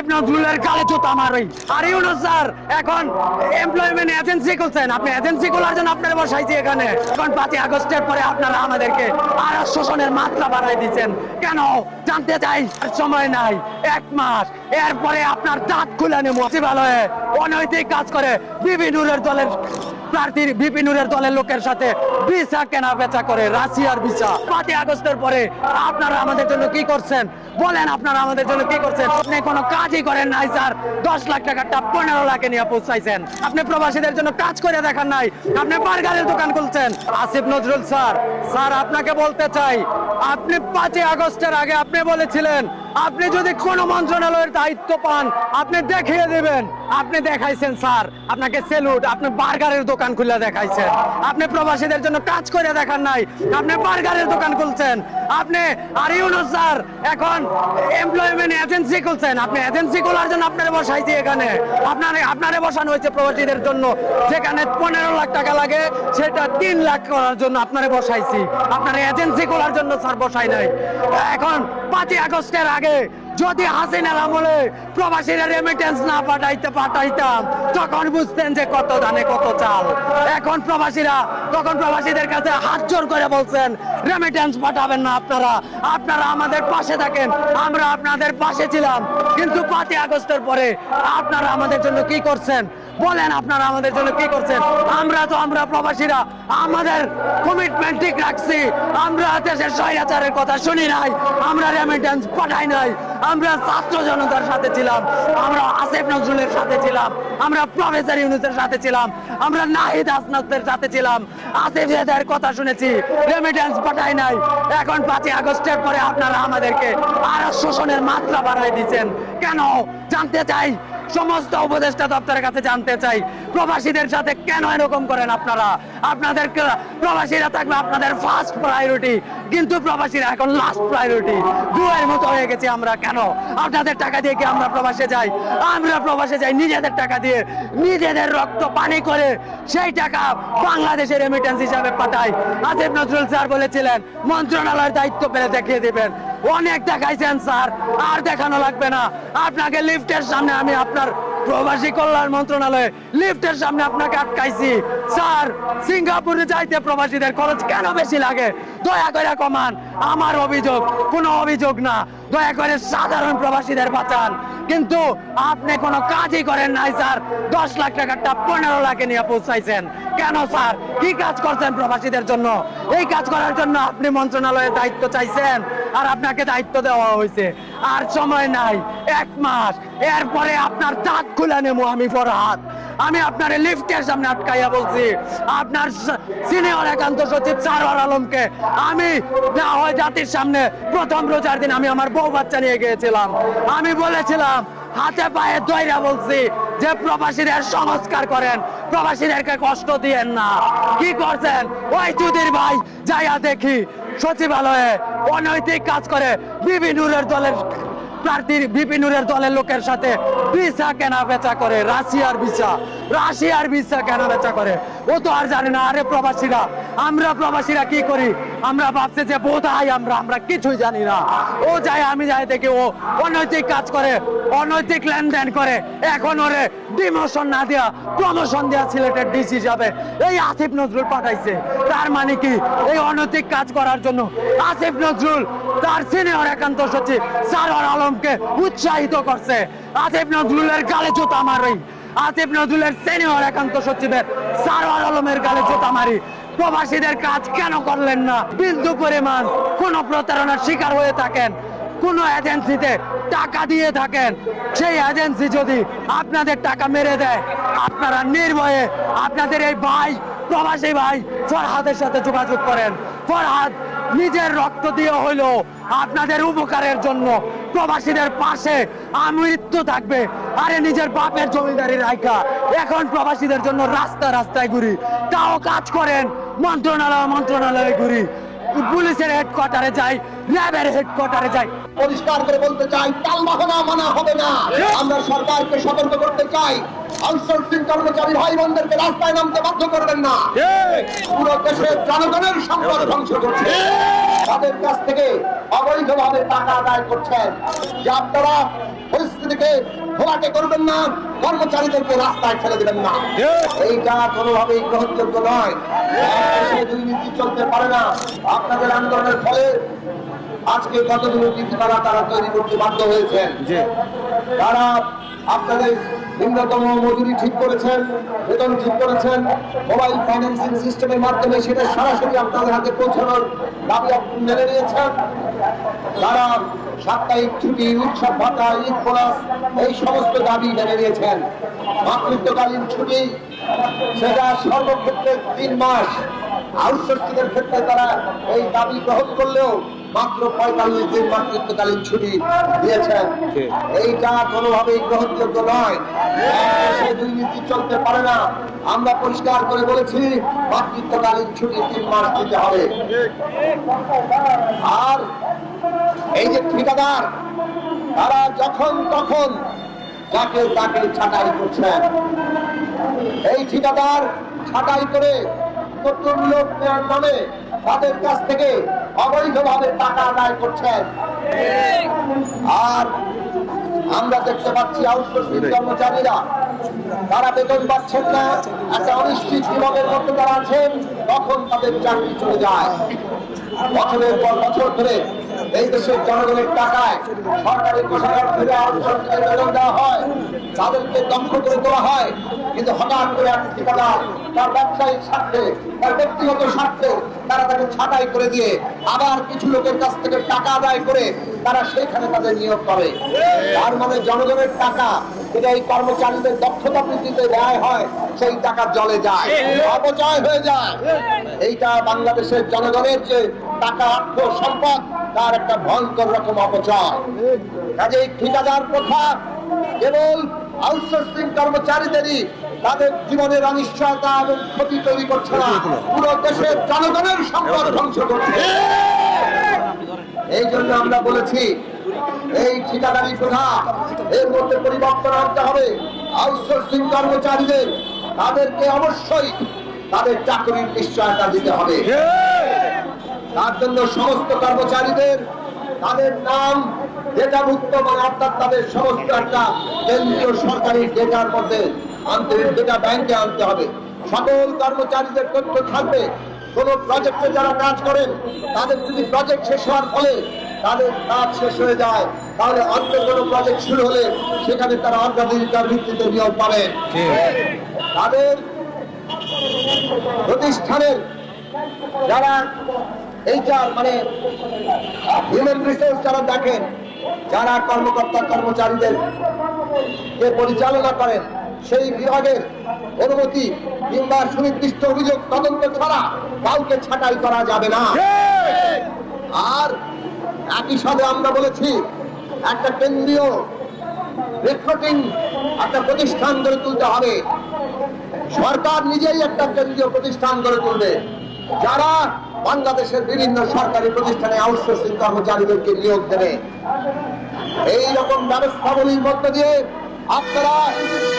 আসিফ নজরুলের ইউনুস স্যার, এখন employment agency আপনি এজেন্সি খোলার জন্য আপনার বসাইছি এখানে। এখন পাঁচই আগস্টের পরে আপনারা আমাদেরকে আর শোষণের মাত্রা বাড়াই দিচ্ছেন। কেন? জানতে চাই সময় নাই। এক মাস। এরপরে আপনার দাঁত খুলে নেব। অনৈতিক কাজ করে বিভিন্ন দলের প্রার্থীর বিপিনুরের দলের লোকের সাথে ভিসা কেনা বেচা করে রাশিয়ার ভিসা। পাঁচই আগস্টের পরে আপনারা আমাদের জন্য কি করছেন? বলেন আপনারা আমাদের জন্য কি করছেন? আপনি কোনো কাজই করেন নাই, স্যার। দশ লাখ টাকাটা পনেরো লাখে নিয়ে পৌঁছাইছেন। আপনি প্রবাসীদের জন্য কাজ করে দেখান নাই। আপনি বার্গারের দোকান খুলছেন। আসিফ নজরুল স্যার স্যার, আপনাকে বলতে চাই, আপনি পাঁচই আগস্টের আগে আপনি বলেছিলেন আপনি যদি কোনো মন্ত্রণালয়ের দায়িত্ব পান, আপনি দেখিয়ে দেবেন। আপনি দেখাইছেন, স্যার, আপনাকে সেলুট, আপনি বার্গারের দোকান খুলে দেখাইছেন। আপনি প্রবাসীদের জন্য কাজ করে দেখান নাই, আপনি বার্গারের দোকান খুলছেন। আপনি, আর ইউনুস স্যার, এখন এমপ্লয়মেন্ট এজেন্সি খুলছেন। আপনি এজেন্সি খোলার জন্য আপনারা বসাইছি এখানে। আপনার, আপনারে বসানো হয়েছে প্রবাসীদের জন্য। যেখানে পনেরো লাখ টাকা লাগে, সেটা তিন লাখ করার জন্য আপনারে বসাইছি। আপনার এজেন্সি খোলার জন্য স্যার বসাই নাই। এখন পাঁচই আগস্টের আগে যদি হাসিনার আমলে প্রবাসীরা রেমিটেন্স না পাঠাইতে পাঠাইতাম, তখন বুঝতেন যে কত ধানে কত চাল। এখন প্রবাসীরা, তখন প্রবাসীদের কাছে হাত জোর করে বলছেন রেমিটেন্স পাঠাবেন না আপনারা। আপনারা আমাদের পাশে থাকেন, আমরা আপনাদের পাশে ছিলাম। কিন্তু পাঁচই আগস্টের পরে আপনারা আমাদের জন্য কি করছেন? বলেন আপনারা আমাদের জন্য কি করছেন? আমরা তো, আমরা প্রবাসীরা, আমাদের কমিটমেন্ট ঠিক রাখছি। আমরা দেশের স্বৈরাচারের কথা শুনি নাই, আমরা রেমিটেন্স পাঠাই নাই। আমরা ছাত্র জনতার সাথে ছিলাম, আমরা আসেফ নজরুলের সাথে ছিলাম, আমরা প্রফেসর ইউনুসের সাথে ছিলাম, আমরা নাহিদ আসনাসের সাথে ছিলাম। আসিফ জেদার কথা শুনেছি রেমিটেন্স পাঠাই নাই। এখন পাঁচই আগস্টের পরে আপনারা আমাদেরকে আরও শোষণের মাত্রা বাড়াই দিচ্ছেন। কেন? জানতে চাই সমস্ত উপদেষ্টা দপ্তরের কাছে জানতে চাই, প্রবাসীদের সাথে কেন এরকম করেন আপনারা? আপনাদের প্রবাসীরা থাকবে আপনাদের ফার্স্ট প্রায়োরিটি কিন্তু প্রবাসীরা এখন লাস্ট প্রায়োরিটি দুয়ের মতো হয়ে গেছি আমরা কেন? আপনাদের টাকা দিয়ে কি আমরা প্রবাসে যাই? আমরা প্রবাসে যাই নিজেদের টাকা দিয়ে, নিজেদের রক্ত পানি করে সেই টাকা বাংলাদেশের রেমিটেন্স হিসাবে পাঠাই। আসিফ নজরুল স্যার বলেছিলেন, মন্ত্রণালয়ের দায়িত্ব পেলে দেখিয়ে দিবেন। অনেক দেখাইছেন, স্যার। আর দেখানো লাগবে না। আপনাকে লিফটের সামনে আমি আপনার প্রবাসী কল্যাণ মন্ত্রণালয়ে লিফটের সামনে আপনাকে আটকাইছি। স্যার, সিঙ্গাপুরে যাইতে প্রবাসীদের খরচ কেন বেশি লাগে? দয়া করে কমান। আমার অভিযোগ, কোনো অভিযোগ না। দয়া করে সাধারণ প্রবাসীদের বাঁচান। কিন্তু আপনি কোনো কাজই করেন নাই, স্যার। দশ লাখ টাকাটা পনেরো লাখে নিয়ে পৌঁছাইছেন। কেন, স্যার? কি কাজ করছেন প্রবাসীদের জন্য? এই কাজ করার জন্য আপনি মন্ত্রণালয়ের দায়িত্ব চাইছেন আর আপনাকে দায়িত্ব দেওয়া হয়েছে। আর সময় নাই, এক মাস। এরপরে আপনার দাঁত খুলে নেব আমি ফরহাদ। আমি আপনার লিফটের সামনে আটকাইয়া বলছি। আপনার সিনিয়র একান্ত সচিব সারওয়ার আলমকে আমি না হয় জাতির সামনে প্রথম রোজার দিন আমি আমার বউ বাচ্চা নিয়ে গিয়েছিলাম। আমি বলেছিলাম, হাতে পায়ে দইরা বলছি যে প্রবাসীদের সংস্কার করেন, প্রবাসীদেরকে কষ্ট দিয়েন না। কি করছেন? ওই চুদির ভাই, যাইয়া দেখি সচিবালয়ে অনৈতিক কাজ করে বিভিন্নের দলের প্রার্থীর বিপিনুরের দলের লোকের সাথে ভিসা কেনা বেচা করে, রাশিয়ার ভিসা রাশিয়ার ভিসা কেনা বেচা করে। ও তো আর জানে না, আরে প্রবাসীরা আমরা প্রবাসীরা কি করি? আমরা ভাবছি যে বোধহয় আমরা আমরা কিছুই জানি না। ও যায়, আমি যাই দেখি ও অনৈতিক কাজ করে, অনৈতিক লেনদেন করে। এখন ওরে ডিমোশন না দেয়া প্রমোশন দেয়া সিলেটের ডিসি যাবে। এই আসিফ নজরুল পাঠাইছে। তার মানে কি? এই অনৈতিক কাজ করার জন্য আসিফ নজরুল, তার সিনিয়র একান্ত সচিব, সারোয়ার আলমকে উৎসাহিত করছে। আসিফ নজরুলের গালে জুতা মারি। আসিফ নজরুলের সিনিয়র একান্ত সচিবের সারোয়ার আলমের গালে জুতা মারি। প্রবাসীদের কাজ কেন করলেন না? বিন্দু পরিমাণ কোন প্রতারণার শিকার হয়ে থাকেন, কোন এজেন্সিতে টাকা দিয়ে থাকেন। সেই এজেন্সি যদি আপনাদের টাকা মেরে দেয়, আপনারা নির্ভয়ে আপনাদের এই ভাই, প্রবাসী ভাই ফরহাদের সাথে যোগাযোগ করেন। ফরহাদ নিজের রক্ত দিয়ে হইল আপনাদের উপকারের জন্য প্রবাসীদের পাশে আমৃত্যু থাকবে। আরে নিজের বাপের জমিদারি রাখা এখন প্রবাসীদের জন্য রাস্তা রাস্তায় ঘুরি। তাও কাজ করেন মন্ত্রণালয় মন্ত্রণালয়ে ঘুরি। পুলিশের হেডকোয়ার্টারে যাই র্যাবের হেডকোয়ার্টারে যাই। পরিষ্কার করে বলতে চাই টাল বাহানা মানা হবে না। আমরা সরকারকে সতর্ক করতে চাই। আউটসোর্সিং কর্মচারী ভাই বোনদেরকে রাস্তায় নামতে বাধ্য করবেন না। পুরো দেশের জনগণের সম্পদ ধ্বংস করছে। তাদের কাছ থেকে অবৈধভাবে টাকা আদায় করছেন। যে আপনারা পরিস্থিতিকে ঘোলাটে করবেন না কর্মচারীদেরকে রাস্তায় ফেলে দেবেন না। এইটা কোনোভাবেই গ্রহণযোগ্য নয় দুর্নীতি চলতে পারে না। আপনাদের আন্দোলনের ফলে আজকে কতগুলো নীতিমালা তারা তারা তৈরি করতে বাধ্য হয়েছেন। তারা আপনাদের নিম্নতম মজুরি ঠিক করেছেন বেতন ঠিক করেছেন মোবাইল ফাইন্যান্সিং সিস্টেমের মাধ্যমে সেটা সরাসরি আপনাদের হাতে পৌঁছানোর দাবি আপনি মেনে নিয়েছেন। তারা সাপ্তাহিক ছুটি উৎসব ভাতা ঈদ বোনাস এই সমস্ত দাবি মেনে নিয়েছেন। মাতৃত্বকালীন ছুটি সেটা সর্বক্ষেত্রে তিন মাস। আউটসোর্সিং এর ক্ষেত্রে তারা এই দাবি গ্রহণ করলেও মাত্র পঁয়তাল্লিশ দিন মাতৃত্বকালীন ছুটি দিয়েছেন। এইটা কোনোভাবেই গ্রহণযোগ্য নয়। দুর্নীতি চলতে পারে না। আমরা পরিষ্কার করে বলেছি মাতৃত্বকালীন ছুটি তিন মাস দিতে হবে। আর এই যে ঠিকাদার, তারা যখন তখন যাকে তাকে ছাঁটাই করছেন। এই ঠিকাদার ছাঁটাই করে নতুন লোক নেওয়ার নামে তাদের কাছ থেকে অবৈধভাবে টাকা আদায় করছেন। আর আমরা দেখতে পাচ্ছি আউটসোর্সিং কর্মচারীরা, তারা বেতন পাচ্ছেন না। একটা অনিশ্চিত বিভাগের মধ্যে তারা আছেন, তখন তাদের চাকরি চলে যায়। বছরের পর বছর ধরে এই দেশের জনগণের টাকায় সরকারি কোষাগার থেকে বেতন দেওয়া হয় তাদেরকে দক্ষ করে তোলা হয়, কিন্তু হঠাৎ করে এক ঠিকাদার তার ব্যবসায়িক স্বার্থে, তার ব্যক্তিগত স্বার্থে তারা তাকে ছাঁটাই করে দিয়ে আবার কিছু লোকের কাছ থেকে টাকা আদায় করে তারা সেখানে তাদের নিয়োগ করে তার মানে জনগণের টাকা যেটা এই কর্মচারীদের দক্ষতা বৃদ্ধিতে ব্যয় হয়, সেই টাকা জলে যায়, অপচয় হয়ে যায়। এইটা বাংলাদেশের জনগণের যে টাকা অর্থ সম্পদ তার একটা ভয়ঙ্কর রকম অপচয়। কাজে ঠিকাদার প্রথা কেবল আউটসোর্সিং কর্মচারীদেরই তাদের জীবনের অনিশ্চয়তা এবং ক্ষতি তৈরি করছে না। পুরো দেশের জনগণের সম্পদ ধ্বংস করছে। এই জন্য আমরা বলেছি, এই ঠিকাদারি প্রথা এর মধ্যে পরিবর্তন আনতে হবে। আউটসোর্সিং কর্মচারীদের তাদেরকে অবশ্যই তাদের চাকরির নিশ্চয়তা দিতে হবে। তার জন্য সমস্ত কর্মচারীদের, তাদের নাম ডেটাভুক্ত মানে অর্থাৎ তাদের সমস্ত একটা কেন্দ্রীয় সরকারি ডেটার মধ্যে আনতে ডেটা ব্যাংকে আনতে হবে। সকল কর্মচারীদের তথ্য থাকবে। কোন প্রজেক্টে যারা কাজ করেন, তাদের যদি প্রজেক্ট শেষ হওয়ার ফলে তাদের কাজ শেষ হয়ে যায়, তাহলে অন্য কোনো প্রজেক্ট শুরু হলে সেখানে তারা অগ্রাধিকার ভিত্তিতে নিয়োগ পাবেন তাদের প্রতিষ্ঠানের যারা এইচআর মানে হিউম্যান রিসোর্স যারা দেখেন, যারা কর্মকর্তা, কর্মচারীদের কে পরিচালনা করেন, সেই বিভাগের অনুমতি কিংবা সুনির্দিষ্ট অভিযোগ তদন্ত ছাড়া কাউকে ছাঁটাই করা যাবে না। আর একই সাথে আমরা বলেছি, একটা কেন্দ্রীয় রেকর্ডিং একটা প্রতিষ্ঠান গড়ে তুলতে হবে। সরকার নিজেই একটা কেন্দ্রীয় প্রতিষ্ঠান গড়ে তুলবে। যারা বাংলাদেশের বিভিন্ন সরকারি প্রতিষ্ঠানে আউটসোর্সিং কর্মচারীদেরকে নিয়োগ দেবে, এই রকম ব্যবস্থাবলীর মধ্য দিয়ে আপনারা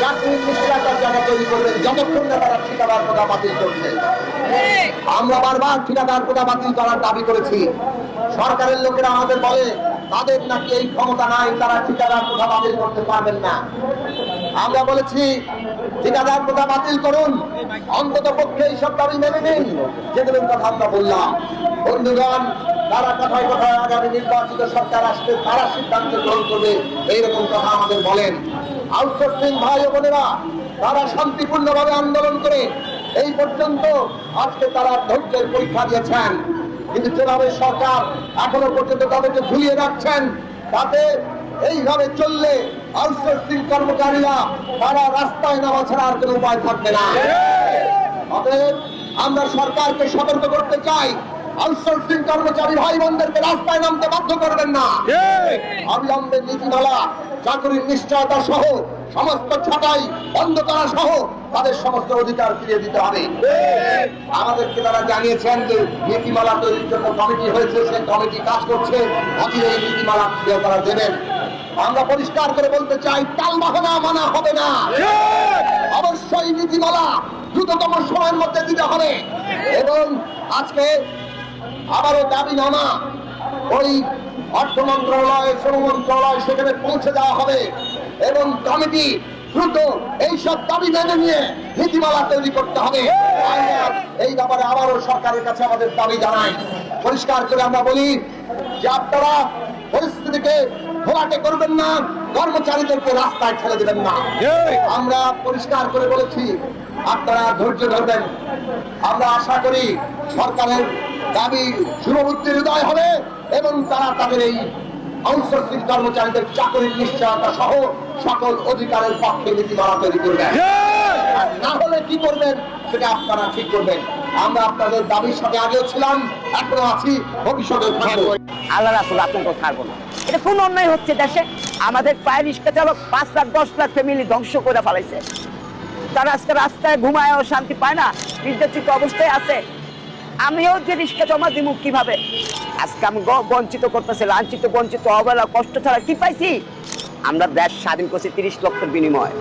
চাকরির নিশ্চয়তার জায়গা তৈরি করবেন যতক্ষণ না তারা ঠিকাদার বাতিল করছে? আমরা বারবার ঠিকাদার বাতিল করার দাবি করেছি। সরকারের লোকেরা আমাদের বলে, তাদের নাকি এই ক্ষমতা নাই, তারা ঠিকাদার কথা বাতিল করতে পারবেন না। আমরা বলেছি, ঠিকাদার কথা বাতিল করুন অন্তত পক্ষে এইসব দাবি মেনে নিন। যেগুলোর কথা আমরা বললাম। বন্ধুগণ তারা কথায় কথায় আগামী নির্বাচিত সরকার আসবে তারা সিদ্ধান্ত গ্রহণ করবে, এইরকম কথা আমাদের বলেন। আউটসোর্সিং ভাই বোনেরা, তারা শান্তিপূর্ণভাবে আন্দোলন করে, এই পর্যন্ত আজকে তারা ধৈর্যের পরীক্ষা দিয়েছেন। কিন্তু যেভাবে সরকার এখনও পর্যন্ত তাদেরকে ঝুলিয়ে রাখছেন, তাতে এইভাবে চললে আউটসোর্সিং কর্মচারীরা তারা রাস্তায় নামা ছাড়া আর কোনো উপায় থাকবে না। অতএব আমরা সরকারকে সতর্ক করতে চাই। আউটসোর্সিং কর্মচারী ভাই বোনদেরকে রাস্তায় নামতে বাধ্য করবেন না। অবিলম্বে নীতিমালা, চাকরির নিশ্চয়তা সহ সমস্ত ছাঁটাই বন্ধ করা সহ তাদের সমস্ত অধিকার ফিরিয়ে দিতে হবে। আমাদেরকে তারা জানিয়েছেন যে নীতিমালা তৈরির জন্য কমিটি হয়েছে, সেই কমিটি কাজ করছে। অচিরে এই নীতিমালা তারা দেবেন। আমরা পরিষ্কার করে বলতে চাই তাল বাহানা মানা হবে না। অবশ্যই নীতিমালা দ্রুততম সময়ের মধ্যে দিতে হবে। এবং আজকে আবারও দাবি নামা ওই অর্থ মন্ত্রণালয় শ্রম মন্ত্রণালয় সেখানে পৌঁছে দেওয়া হবে। এবং কমিটি দ্রুত এইসব দাবি মেনে নিয়ে নীতিমালা তৈরি করতে হবে। এই ব্যাপারে আবারও সরকারের কাছে আমাদের দাবি জানাই। পরিষ্কার করে আমরা বলি যে আপনারা পরিস্থিতিকে ঘোলাটে করবেন না কর্মচারীদেরকে রাস্তায় ঠেলে দেবেন না। আমরা পরিষ্কার করে বলেছি আপনারা ধৈর্য ধরবেন। আমরা আশা করি সরকারের দাবি শুভবুদ্ধি হৃদয় হবে এবং তারা তাদের এই আউটসোর্সিং কর্মচারীদের চাকরির নিশ্চয়তা সহ সকল অধিকারের পক্ষে নীতিমালা তৈরি করবেন। না হলে কি করবেন সেটা আপনারা ঠিক করবেন। আমরা আপনাদের দাবির সাথে আগেও ছিলাম, এখনও আছি ভবিষ্যতে থাকব। আল্লাহ রাসুল আপনাকে ছাড়বো না। এটা কোন অন্যায় হচ্ছে দেশে। আমাদের প্রায় পাঁচ লাখ, দশ লাখ ফ্যামিলি ধ্বংস করে ফেলাইছে। তারা আজকে রাস্তায় ঘুমায় ও শান্তি পায় না অবস্থায় আছে। আমিও যে রিক্সা জমা দিব কীভাবে? আজকে আমি বঞ্চিত করতেছে, লাঞ্ছিত, বঞ্চিত, অবহেলা, কষ্ট ছাড়া কি পাইছি? আমরা দেশ স্বাধীন করছি তিরিশ লক্ষের বিনিময়,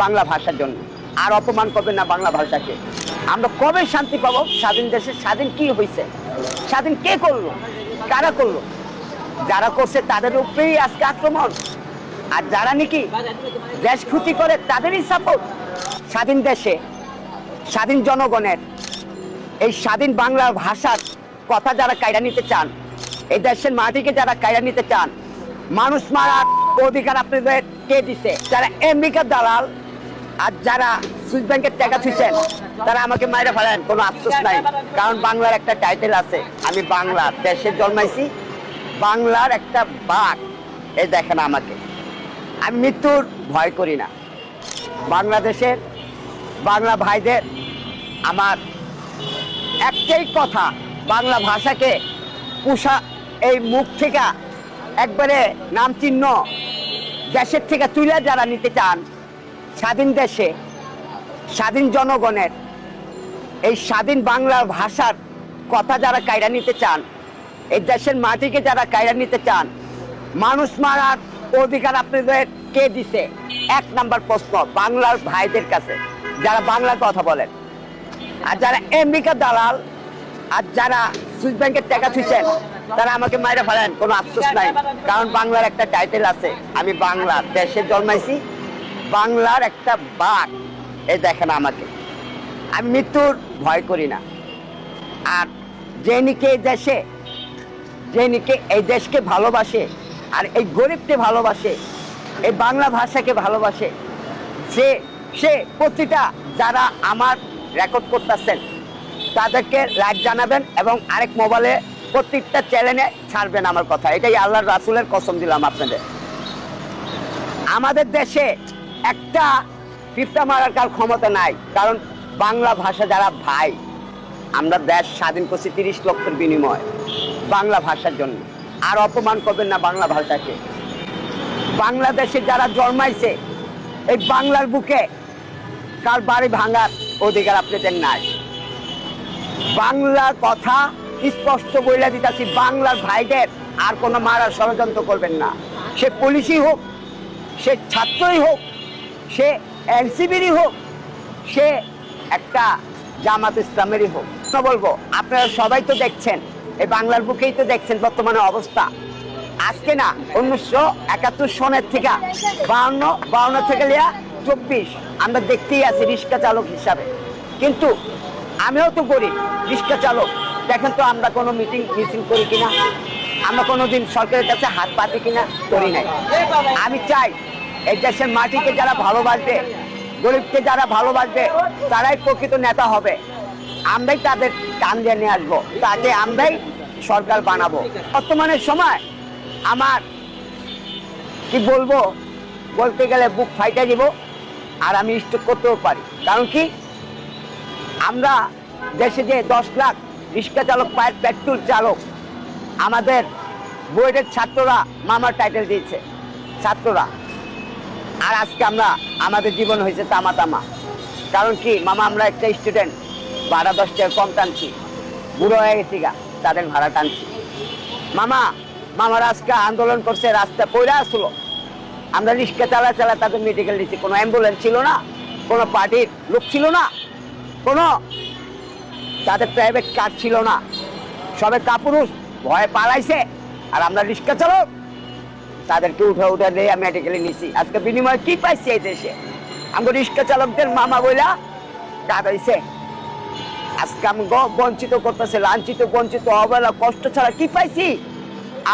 বাংলা ভাষার জন্য। আর অপমান করবেন না বাংলা ভাষাকে। আমরা কবে শান্তি পাবো? স্বাধীন দেশে স্বাধীন কি হয়েছে স্বাধীন কে করল? কারা করল? যারা করছে তাদের উপরেই আজকে আক্রমণ। আর যারা নাকি দেশ ক্ষতি করে তাদেরই সাপোর্ট স্বাধীন দেশে, স্বাধীন জনগণের, এই স্বাধীন বাংলা ভাষার কথা যারা কায়রা নিতে চান, এই দেশের মাটিকে যারা কায়রা নিতে চান, মানুষ মারার অধিকার আপনাদের কে দিছে? যারা আমেরিকার দালাল আর যারা সুইস ব্যাংকের টাকা ছুঁছেন তারা আমাকে মাইরে ফেলেন, কোনো আফসোস নাই। কারণ বাংলার একটা টাইটেল আছে, আমি বাংলা দেশে জন্মাইছি, বাংলার একটা বাঘ এই দেখেন আমাকে। আমি মৃত্যুর ভয় করি না। বাংলাদেশের, বাংলা ভাইদের, আমার একটাই কথা, বাংলা ভাষাকে পুষা, এই মুখ থেকে একবারে নাম চিহ্ন দেশের থেকে তুলে যারা নিতে চান, স্বাধীন দেশে, স্বাধীন জনগণের এই স্বাধীন বাংলা ভাষার কথা যারা কায়রা নিতে চান, এই দেশের মাটিকে যারা কায়রা নিতে চান, মানুষ মারার অধিকার আপনাদের কে দিছে? এক নাম্বার প্রশ্ন, বাংলার ভাইদের কাছে, যারা বাংলার কথা বলেন। আর যারা আমেরিকার দালাল, আর যারা সুইস ব্যাংকের টাকা ছুঁছেন তারা আমাকে মাইরে ফেলেন, কোনো আফসোস নাই। কারণ বাংলার একটা টাইটেল আছে, আমি বাংলা দেশে জন্মাইছি, বাংলার একটা বাঘ, এই দেখেন আমাকে। আমি মৃত্যুর ভয় করি না। আর যে নিকে এই দেশে যে নিকে এই দেশকে ভালোবাসে, আর এই গরিবকে ভালোবাসে, এই বাংলা ভাষাকে ভালোবাসে, সে সে প্রতিটা যারা আমার রেকর্ড করতেছেন, তাদেরকে লাইক জানাবেন এবং আরেক মোবাইলে প্রত্যেকটা চ্যানেলে ছাড়বেন আমার কথা। এটাই আল্লাহর রাসুলের কসম দিলাম আপনাদের। আমাদের দেশে একটা ফিফটা মারার কার ক্ষমতা নাই। কারণ বাংলা ভাষা যারা ভাই, আমরা দেশ স্বাধীন করছি তিরিশ লক্ষের বিনিময়, বাংলা ভাষার জন্য। আর অপমান করবেন না বাংলা ভাষাকে। বাংলাদেশে যারা জন্মাইছে, এই বাংলার বুকে কার বাড়ি ভাঙার অধিকার আপনাদের নাই। বাংলার কথা স্পষ্ট বইলা দিতেছি, বাংলার ভাইদের আর কোনো মারার ষড়যন্ত্র করবেন না। সে পুলিশই হোক, সে ছাত্রই হোক, সে এনসিবিরই হোক, সে একটা জামাত ইসলামেরই হোক। বলব, আপনারা সবাই তো দেখছেন, এই বাংলার বুকেই তো দেখছেন বর্তমানে অবস্থা। আজকে না, উনিশশো একাত্তর সনের থেকে বাউন্ন বাউন্ন থেকে লিয়া চব্বিশ, আমরা দেখতেই আছি রিক্সা চালক হিসাবে। কিন্তু আমিও তো করি রিক্সা চালক। দেখেন তো আমরা কোনো মিটিং, মিছিল করি কিনা? আমরা কোনোদিন সরকারের কাছে হাত পাতি কিনা? করি নাই। আমি চাই, এই দেশের মাটিকে যারা ভালোবাসবে গরিবকে যারা ভালোবাসবে, তারাই প্রকৃত নেতা হবে। আমরাই তাদের কান দিয়ে নিয়ে আসব। তাকে আমরাই সরকার বানাবো। বর্তমানের সময়, আমার কি বলব? বলতে গেলে বুক ফাইটা দিব, আর আমি স্টক করতেও পারি। কারণ কি? আমরা দেশে যে দশ লাখ রিক্সা চালক, পায়ের পেট্রোল চালক, আমাদের বুয়েটের ছাত্ররা মামার টাইটেল দিয়েছে। ছাত্ররা। আর আজকে আমরা, আমাদের জীবন হয়েছে তামা তামা কারণ কি, মামা, আমরা একটা স্টুডেন্ট ভাড়া দশ টাকা কম টানছি। বুড়ো হয়ে গেছি গা, তাদের ভাড়া টানছি। মামা, মামার আজকে আন্দোলন করছে রাস্তা পয়রা আসলো। আমরা রিক্সা চালা চালা তাদের মেডিকেল দিচ্ছি কোনো অ্যাম্বুলেন্স ছিল না, কোনো পার্টির লোক ছিল না, কোনো তাদের প্রাইভেট কার ছিল না। সবে কাপুরুষ, ভয়ে পালাইছে, আর আমরা রিক্সা চালক। তাদেরকে উঠে উঠে দিয়ে মেডিকেলে নিছি। আজকে বিনিময়ে কি পাইছি এই দেশে? আমরা রিক্সা চালকদের মামা বইলা টাকা দিছে আজকে আমি বঞ্চিত করতেছে, লাঞ্ছিত, বঞ্চিত অবহেলা কষ্ট ছাড়া কি পাইছি?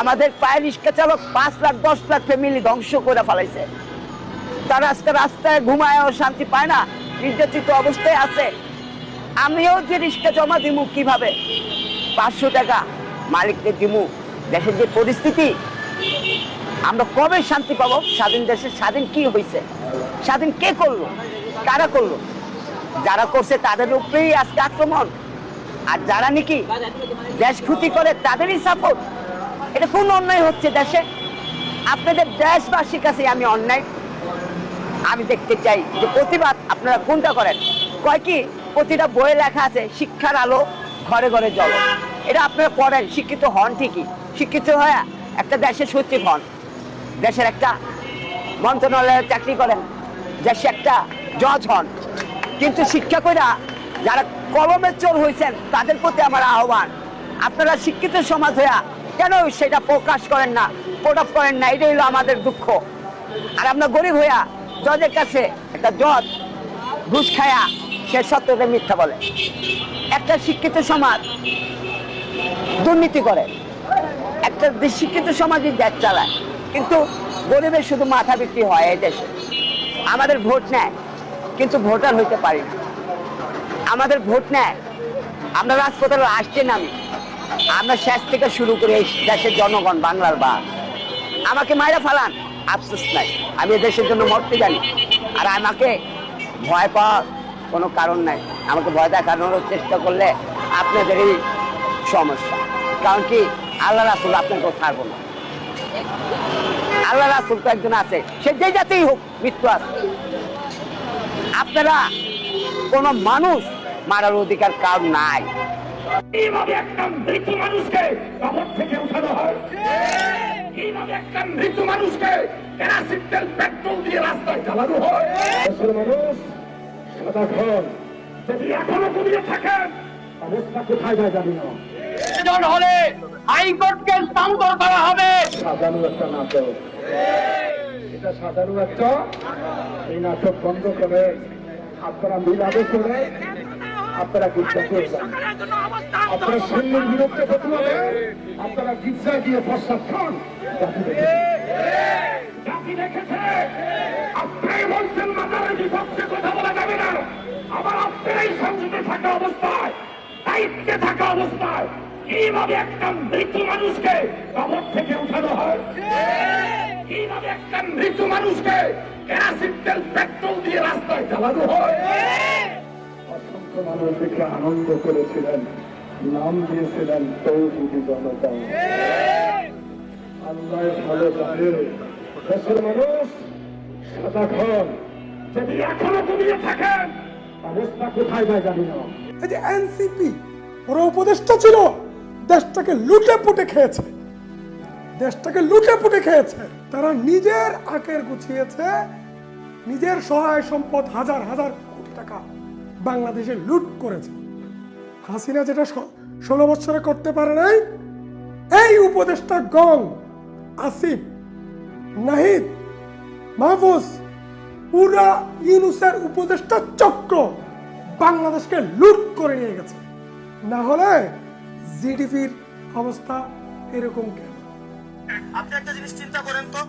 আমাদের পায়ে রিক্সা চালক পাঁচ লাখ, দশ লাখ ফ্যামিলি ধ্বংস করে ফেলাইছে। তারা আজকে রাস্তায় ঘুমায় শান্তি পায় না, নির্যাতিত অবস্থায় আছে। আমিও যে রিক্সা জমা দিমু কীভাবে? পাঁচশো টাকা মালিককে দিমু। দেশের যে পরিস্থিতি আমরা কবে শান্তি পাবো? স্বাধীন দেশে স্বাধীন কি হয়েছে স্বাধীন কে করল? কারা করল? যারা করছে তাদের উপরেই আজকে আক্রমণ। আর যারা নাকি দেশ ক্ষতি করে তাদেরই সাপোর্ট এটা কোন অন্যায় হচ্ছে দেশে? আপনাদের দেশবাসীর কাছে আমি অন্যায়। আমি দেখতে চাই যে প্রতিবাদ আপনারা কোনটা করেন? কয় কি? প্রতিটা বইয়ে লেখা আছে, শিক্ষার আলো, ঘরে ঘরে জল। এটা আপনারা পড়েন, শিক্ষিত হন ঠিকই। শিক্ষিত হয়ে একটা দেশের সচিব হন দেশের একটা মন্ত্রণালয়ে চাকরি করেন, দেশে একটা জজ হন। কিন্তু শিক্ষা কইরা যারা কলমের চোর হয়েছেন তাদের প্রতি আমার আহ্বান। আপনারা শিক্ষিত সমাজ হইয়া কেন সেটা প্রকাশ করেন না প্রোডাপ করেন না? এটাই হলো আমাদের দুঃখ। আর আমরা গরিব হইয়া জজের কাছে একটা জজ ঘুষ খায়া সে সত্যতে মিথ্যা বলে। একটা শিক্ষিত সমাজ দুর্নীতি করে। একটা শিক্ষিত সমাজই দেশ চালায়। কিন্তু গরিবের শুধু মাথা বিক্রি হয় এই দেশে। আমাদের ভোট নেয়, কিন্তু ভোটার হইতে পারি না। আমাদের ভোট নেয়, আমরা রাজপথে আসছে নামি। আমরা শেষ থেকে শুরু করে এই দেশের জনগণ, বাংলার বা আমাকে মায়েরা ফালান, আফসোস নাই। আমি এই দেশের জন্য মরতে জানি আর আমাকে ভয় পাওয়ার কোনো কারণ নাই। আমাকে ভয় দেখানোর চেষ্টা করলে আপনাদেরই সমস্যা। কারণ কি আল্লাহ রাসুল আপনাকে ছাড়বো না। আল্লাহ রাসুল তো একজন আছে সে যে জাতেই হোক মৃত্যু আছে। আপনারা কোন মানুষ মারার অধিকার কার নাই। কীভাবে একটা মৃত মানুষকে কবর থেকে উঠানো হয়। কীভাবে একটা মৃত মানুষকে কেরাসিন তেল পেট্রোল দিয়ে রাস্তায় চালানো হয়। দেশের মানুষ সাদাক্ষণ যদি এখনও ঘুমিয়ে থাকেন অবস্থা কোথায় যায় জানি না। প্রয়োজন হলে হাইকোর্টকে স্থানান্তর করা হবে। একটা নাটক। এটা সাজানো একটা এই নাটক বন্ধ করে আপনারা মিলাদে করে আপনারা গির্জা করবেন আপনারা সৈন্যের বিরুদ্ধে আপনারা গির্জায় গিয়ে প্রস্তাব খান। জাতি দেখেছে। বলছেন মাতারের বিপক্ষে কথা বলা যাবে না। আবার সংসদে থাকা অবস্থায় দায়িত্বে থাকা অবস্থায় কীভাবে একটা মৃত মানুষকে কবর থেকে উঠানো হয়? কীভাবে একটা মৃত মানুষকে কেরাসিন তেল, পেট্রোল দিয়ে রাস্তায় চালানো হয়? অসংখ্য মানুষ দেখে আনন্দ করেছিলেন, নাম দিয়েছিলেন তৌহিদি জনতা। আল্লাহ ভালো জানে, দেশের মানুষ সাদা ঘর। যদি এখনও ঘুমিয়ে থাকেন অবস্থা কোথায় যায় জানি না। যে এনসিপি ওরা উপদেষ্টা ছিল, দেশটাকে লুটে পুটে খেয়েছে। দেশটাকে লুটে পুটে খেয়েছে। তারা নিজের আকের গুছিয়েছে। নিজের সহায় সম্পদ হাজার হাজার কোটি টাকা বাংলাদেশে লুট করেছে। হাসিনা যেটা ষোলো বছরে করতে পারে নাই, এই উপদেষ্টা গং, আসিফ, নাহিদ, মাহফুজ, পুরা ইউনুসের উপদেষ্টা চক্র বাংলাদেশকে লুট করে নিয়ে গেছে। না হলে জিডিপির অবস্থা এরকম কেন? আপনি একটা জিনিস চিন্তা করেন তো,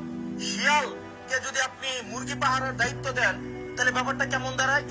শিয়ালকে যদি আপনি মুরগি পাহারার দায়িত্ব দেন, তাহলে ব্যাপারটা কেমন দাঁড়ায়?